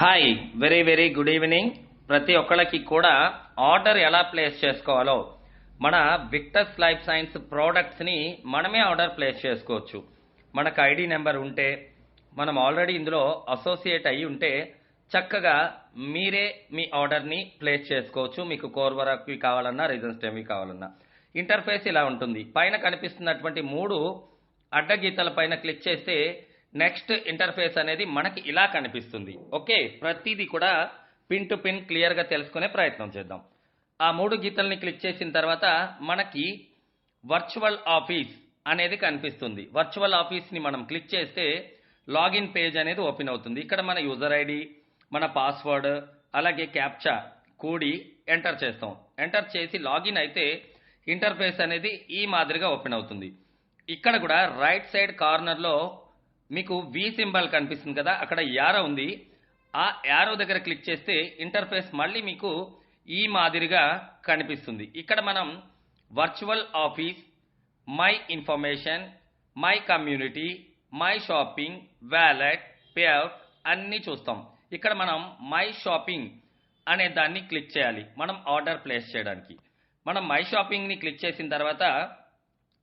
Hi very very good evening ప్రతి ఒక్కళ్ళకి కూడా ఆర్డర్ ఎలా ప్లేస్ చేసుకోవాలో మన విక్టర్స్ లైఫ్ సైన్స్ ప్రోడక్ట్స్ని మనమే ఆర్డర్ ప్లేస్ చేసుకోవచ్చు. మనకు ఐడి నెంబర్ ఉంటే మనం ఆల్రెడీ ఇందులో అసోసియేట్ అయ్యి ఉంటే చక్కగా మీరే మీ ఆర్డర్ని ప్లేస్ చేసుకోవచ్చు. మీకు కోర్ వరకు కావాలన్నా రీజన్స్ టెమ్వి కావాలన్నా. ఇంటర్ఫేస్ ఇలా ఉంటుంది. పైన కనిపిస్తున్నటువంటి మూడు అడ్డగీతల పైన క్లిక్ చేస్తే నెక్స్ట్ ఇంటర్ఫేస్ అనేది మనకి ఇలా కనిపిస్తుంది. ఓకే? ప్రతిదీ కూడా పిన్ టు పిన్ క్లియర్గా తెలుసుకునే ప్రయత్నం చేద్దాం. ఆ మూడు గీతల్ని క్లిక్ చేసిన తర్వాత మనకి వర్చువల్ ఆఫీస్ అనేది కనిపిస్తుంది. వర్చువల్ ఆఫీస్ని మనం క్లిక్ చేస్తే లాగిన్ పేజ్ అనేది ఓపెన్ అవుతుంది. ఇక్కడ మన యూజర్ ఐడి మన పాస్వర్డ్ అలాగే క్యాప్చా కూడి ఎంటర్ చేస్తాం. ఎంటర్ చేసి లాగిన్ అయితే ఇంటర్ఫేస్ అనేది ఈ మాదిరిగా ఓపెన్ అవుతుంది. ఇక్కడ కూడా రైట్ సైడ్ కార్నర్లో మీకు వి సింబల్ కనిపిస్తుంది కదా అక్కడ యారో ఉంది. ఆ యారో దగ్గర క్లిక్ చేస్తే ఇంటర్ఫేస్ మళ్ళీ మీకు ఈ మాదిరిగా కనిపిస్తుంది. ఇక్కడ మనం virtual office my information my community my shopping wallet payout అన్నీ చూస్తాం. ఇక్కడ మనం మై షాపింగ్ అనే దాన్ని క్లిక్ చేయాలి. మనం ఆర్డర్ ప్లేస్ చేయడానికి. మనం మై షాపింగ్ని క్లిక్ చేసిన తర్వాత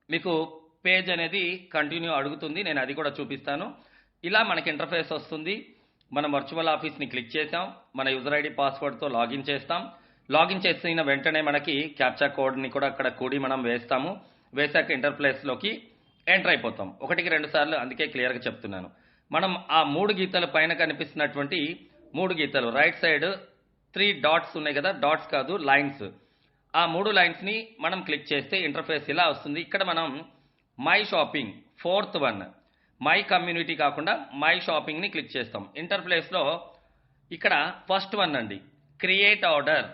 మీకు పేజ్ అనేది కంటిన్యూ అడుగుతుంది. నేను అది కూడా చూపిస్తాను. ఇలా మనకి ఇంటర్ఫేస్ వస్తుంది. మనం వర్చువల్ ఆఫీస్ని క్లిక్ చేసాం మన యూజర్ ఐడి పాస్వర్డ్తో లాగిన్ చేస్తాం. లాగిన్ చేసిన వెంటనే మనకి క్యాప్చా కోడ్ని కూడా అక్కడ కూడి మనం వేస్తాము. వేసాక ఇంటర్ప్లేస్లోకి ఎంటర్ అయిపోతాం. ఒకటికి రెండు సార్లు అందుకే క్లియర్గా చెప్తున్నాను. మనం ఆ మూడు గీతల పైన కనిపిస్తున్నటువంటి మూడు గీతలు రైట్ సైడ్ త్రీ డాట్స్ ఉన్నాయి కదా డాట్స్ కాదు లైన్స్ ఆ మూడు లైన్స్ని మనం క్లిక్ చేస్తే ఇంటర్ఫేస్ ఇలా వస్తుంది. ఇక్కడ మనం my shopping fourth one my community కాకుండా మై షాపింగ్ని క్లిక్ చేస్తాం. ఇంటర్ప్లేస్లో ఇక్కడ ఫస్ట్ వన్ అండి. క్రియేట్ ఆర్డర్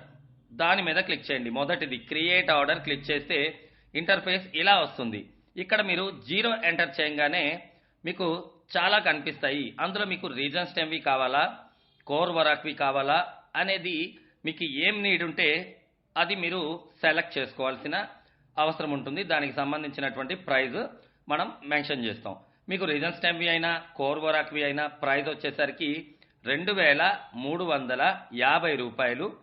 దాని మీద క్లిక్ చేయండి. మొదటిది క్రియేట్ ఆర్డర్ క్లిక్ చేస్తే ఇంటర్ఫేస్ ఇలా వస్తుంది. ఇక్కడ మీరు జీరో ఎంటర్ చేయగానే మీకు చాలా కనిపిస్తాయి. అందులో మీకు రీజన్స్ టెమ్వి కావాలా? కోర్ వరాక్వి కావాలా? అనేది మీకు ఏం నీడ్ ఉంటే అది మీరు సెలెక్ట్ చేసుకోవాల్సిన అవసరం ఉంటుంది దానికి సంబంధించినటువంటి ప్రైజ్ మనం మెన్షన్ చేస్తాం. మీకు రీజన్స్ టెంవి అయినా కోర్ వరాక్వి అయినా ప్రైజ్ వచ్చేసరికి రెండు వేల మూడు వందల యాభై రూపాయలు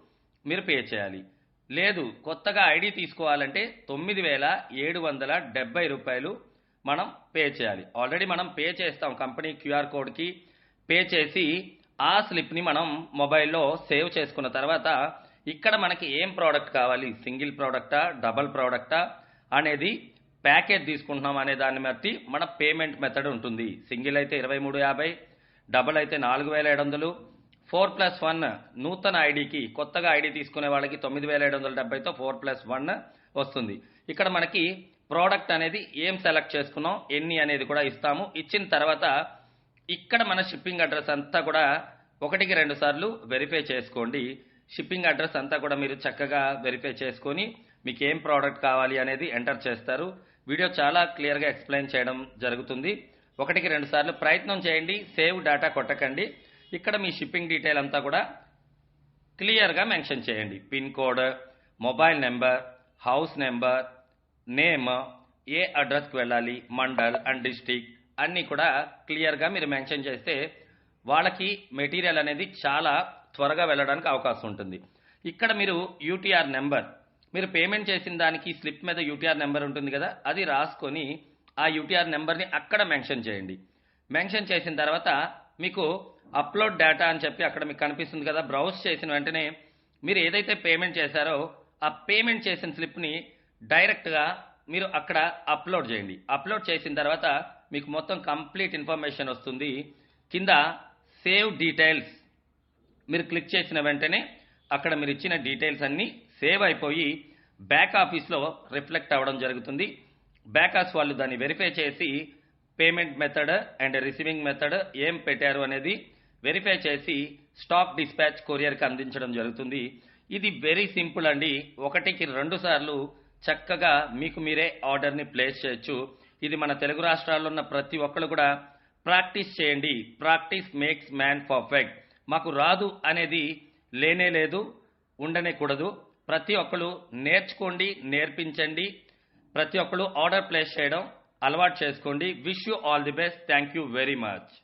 మీరు పే చేయాలి. లేదు కొత్తగా ఐడి తీసుకోవాలంటే తొమ్మిది వేల ఏడు వందల డెబ్బై రూపాయలు మనం పే చేయాలి. ఆల్రెడీ మనం పే చేస్తాం. కంపెనీ క్యూఆర్ కోడ్కి పే చేసి ఆ స్లిప్ని మనం మొబైల్లో సేవ్ చేసుకున్న తర్వాత ఇక్కడ మనకి ఏం ప్రోడక్ట్ కావాలి? సింగిల్ ప్రోడక్టా డబల్ ప్రోడక్టా అనేది ప్యాకేజ్ తీసుకుంటున్నాం అనే దాన్ని బట్టి మన పేమెంట్ మెథడ్ ఉంటుంది. సింగిల్ అయితే ఇరవై మూడు యాభై డబల్ అయితే నాలుగు వేల ఏడు వందలు ఫోర్ ప్లస్ వన్ నూతన ఐడికి కొత్తగా ఐడి తీసుకునే వాళ్ళకి తొమ్మిది వేల ఏడు వందల డెబ్బైతో ఫోర్ ప్లస్ వన్ వస్తుంది. ఇక్కడ మనకి ప్రోడక్ట్ అనేది ఏం సెలెక్ట్ చేసుకున్నాం? ఎన్ని అనేది కూడా ఇస్తాము. ఇచ్చిన తర్వాత ఇక్కడ మన షిప్పింగ్ అడ్రస్ అంతా కూడా ఒకటికి రెండు సార్లు వెరిఫై చేసుకోండి. షిప్పింగ్ అడ్రస్ అంతా కూడా మీరు చక్కగా వెరిఫై చేసుకొని మీకు ఏం ప్రోడక్ట్ కావాలి అనేది ఎంటర్ చేస్తారు. వీడియో చాలా క్లియర్గా ఎక్స్ప్లెయిన్ చేయడం జరుగుతుంది. ఒకటికి రెండు సార్లు ప్రయత్నం చేయండి సేవ్ డేటా కొట్టకండి. ఇక్కడ మీ షిప్పింగ్ డీటెయిల్ అంతా కూడా క్లియర్గా మెన్షన్ చేయండి. Pin code mobile number house number name ఏ అడ్రస్కి వెళ్ళాలి మండల్ అండ్ డిస్టిక్ అన్నీ కూడా క్లియర్గా మీరు మెన్షన్ చేస్తే వాళ్ళకి మెటీరియల్ అనేది చాలా త్వరగా వెళ్ళడానికి అవకాశం ఉంటుంది. ఇక్కడ మీరు యూటీఆర్ నెంబర్ మీరు పేమెంట్ చేసిన దానికి స్లిప్ మీద యూటీఆర్ నెంబర్ ఉంటుంది కదా అది రాసుకొని ఆ యూటీఆర్ నెంబర్ని అక్కడ మెన్షన్ చేయండి. మెన్షన్ చేసిన తర్వాత మీకు అప్లోడ్ డేటా అని చెప్పి అక్కడ మీకు కనిపిస్తుంది కదా బ్రౌజ్ చేసిన వెంటనే మీరు ఏదైతే పేమెంట్ చేశారో ఆ పేమెంట్ చేసిన స్లిప్ని డైరెక్ట్గా మీరు అక్కడ అప్లోడ్ చేయండి. అప్లోడ్ చేసిన తర్వాత మీకు మొత్తం కంప్లీట్ ఇన్ఫర్మేషన్ వస్తుంది. కింద సేవ్ డీటెయిల్స్ మీరు క్లిక్ చేసిన వెంటనే అక్కడ మీరు ఇచ్చిన డీటెయిల్స్ అన్నీ సేవ్ అయిపోయి బ్యాక్ ఆఫీస్లో రిఫ్లెక్ట్ అవ్వడం జరుగుతుంది. బ్యాక్ ఆఫీస్ వాళ్ళు దాన్ని వెరిఫై చేసి payment method and receiving method ఏం పెట్టారు అనేది వెరిఫై చేసి స్టాక్ డిస్పాచ్ కొరియర్కి అందించడం జరుగుతుంది. ఇది వెరీ సింపుల్ అండి. ఒకటికి రెండు సార్లు చక్కగా మీకు మీరే ఆర్డర్ని ప్లేస్ చేయొచ్చు. ఇది మన తెలుగు రాష్ట్రాల్లో ఉన్న ప్రతి ఒక్కరు కూడా ప్రాక్టీస్ చేయండి. ప్రాక్టీస్ మేక్స్ మ్యాన్ పర్ఫెక్ట్ మాకు రాదు అనేది లేనే లేదు ఉండనే కూడదు. ప్రతి ఒక్కరు నేర్చుకోండి నేర్పించండి. ప్రతి ఒక్కరు ఆర్డర్ ప్లేస్ చేయడం అలవాటు చేసుకోండి. Wish you all the best. Thank you very much.